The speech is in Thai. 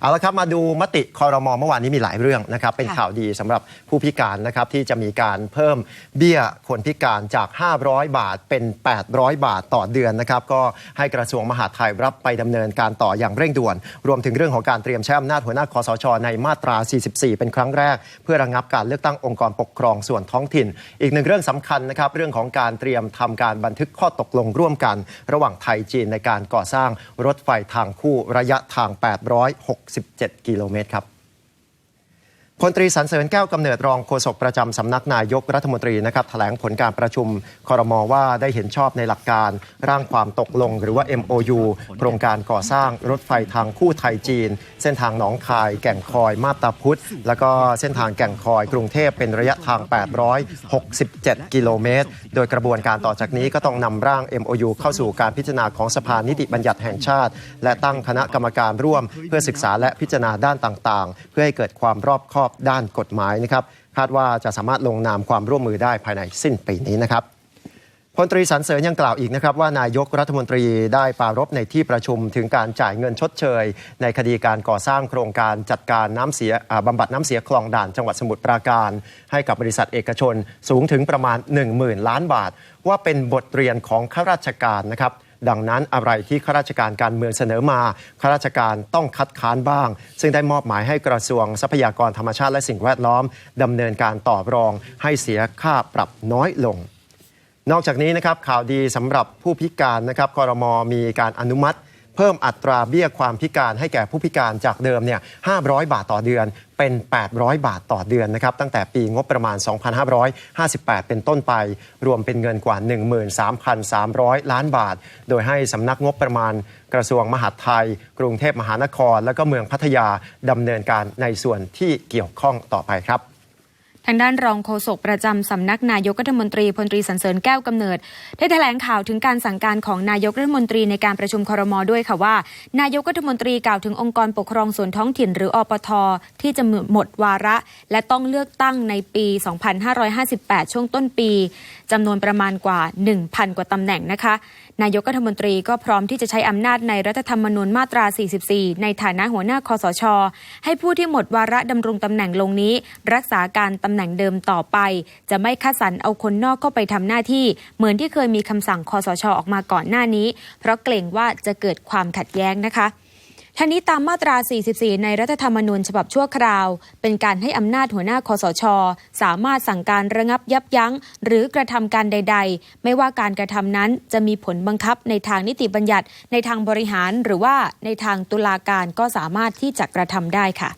เอาละครับมาดูมติคอรมอเมื่อวานนี้มีหลายเรื่องนะครับ เป็นค่ะข่าวดีสำหรับผู้พิการนะครับ ที่จะมีการเพิ่มเบี้ยคนพิการจาก 500 บาทเป็น 800 บาทต่อเดือนนะครับ ก็ให้กระทรวงมหาดไทยรับไปดำเนินการต่ออย่างเร่งด่วน รวมถึงเรื่องของการเตรียมใช้อำนาจหัวหน้าคอสช ในมาตรา 44 เป็นครั้งแรก เพื่อระงับการเลือกตั้งองค์กรปกครองส่วนท้องถิ่น อีกหนึ่งเรื่องสำคัญนะครับเรื่องของการเตรียมทำการบันทึกข้อตกลงร่วมกัน ระหว่างไทยจีนในการก่อสร้างรถไฟทางคู่ระยะทาง867กิโลเมตรครับ พลตรีสันเสริญแก้วกำเนิดรองโฆษกประจำสำนักนายกรัฐมนตรีนะครับแถลงผลการประชุมคอรมอว่าได้เห็นชอบในหลักการ ร่างความตกลงหรือว่า MOU โครงการก่อสร้างรถไฟทางคู่ไทยจีน เส้นทางหนองคาย แก่งคอยมาบตาพุธแล้วก็เส้นทางแก่งคอย กรุงเทพเป็นระยะทาง 867 กิโลเมตร โดยกระบวนการต่อจากนี้ก็ต้องนำร่าง MOU เข้าสู่การพิจารณาของสภานิติบัญญัติแห่งชาติ และตั้งคณะกรรมการร่วม เพื่อศึกษาและพิจารณาด้านต่าง ๆ เพื่อให้เกิดความรอบคอบด้านกฎหมายนะครับคาดว่าจะสามารถลงนามความร่วมมือได้ภายในสิ้นปีนี้นะครับพลตรีสันเสริญยังกล่าวอีกนะครับว่านายกรัฐมนตรีได้ปรารภในที่ประชุมถึงการจ่ายเงินชดเชย ในคดีการก่อสร้างโครงการจัดการน้ำเสียบำบัดน้ำเสียคลองด่านจังหวัดสมุทรปราการ ให้กับบริษัทเอกชนสูงถึงประมาณ 10,000 ล้านบาท ว่าเป็นบทเรียนของข้าราชการนะครับ ดังนั้นอะไรที่ข้าราชการการเมืองเสนอมาข้าราชการต้องคัดค้านบ้าง ซึ่งได้มอบหมายให้กระทรวงทรัพยากรธรรมชาติและสิ่งแวดล้อมดำเนินการตอบรอง ให้เสียค่าปรับน้อยลง นอกจากนี้นะครับข่าวดีสำหรับผู้พิการนะครับคอรมอมีการอนุมัติ เพิ่มอัตราเบี้ยความพิการให้แก่ผู้พิการจากเดิมเนี่ย500 บาทต่อเดือนเป็น 800 บาทต่อเดือนนะครับตั้งแต่ปีงบประมาณ 2558 เป็นต้นไป รวมเป็นเงินกว่า 13,300 ล้านบาท โดยให้สำนักงบประมาณกระทรวงมหาดไทย กรุงเทพมหานคร และก็เมืองพัทยาดำเนินการในส่วนที่เกี่ยวข้องต่อไปครับ ทางด้านรองโฆษกประจำสำนักนายกรัฐมนตรีพลตรีสันเสริญแก้วกำเนิด ได้แถลงข่าวถึงการสั่งการของนายกรัฐมนตรีในการประชุมครมด้วยค่ะว่า นายกรัฐมนตรีกล่าวถึงองค์กรปกครองส่วนท้องถิ่น หรืออปท ที่จะหมดวาระ และต้องเลือกตั้งในปี 2558 ช่วงต้นปีจำนวนประมาณกว่า 1,000 กว่าตำแหน่งนะคะ นายกรัฐมนตรีก็พร้อมที่จะใช้อำนาจในรัฐธรรมนูญมาตรา 44 ในฐานะหัวหน้าคอสช ให้ผู้ที่หมดวาระดำรงตำแหน่งลงนี้ รักษาการตำแหน่งเดิมต่อไป จะไม่คัดสรรเอาคนนอกเข้าไปทำหน้าที่ เหมือนที่เคยมีคำสั่งคอสชออกมาก่อนหน้านี้ เพราะเกรงว่าจะเกิดความขัดแย้งนะคะท่านี้ตามมาตรา 44 ในรัฐธรรมนูญฉบับชั่วคราว เป็นการให้อำนาจหัวหน้าคอสช สามารถสั่งการระงับยับยั้ง หรือกระทำการใด ๆ ไม่ว่าการกระทำนั้นจะมีผลบังคับในทางนิติบัญญัติ ในทางบริหารหรือว่าในทางตุลาการก็สามารถที่จะกระทำได้ค่ะ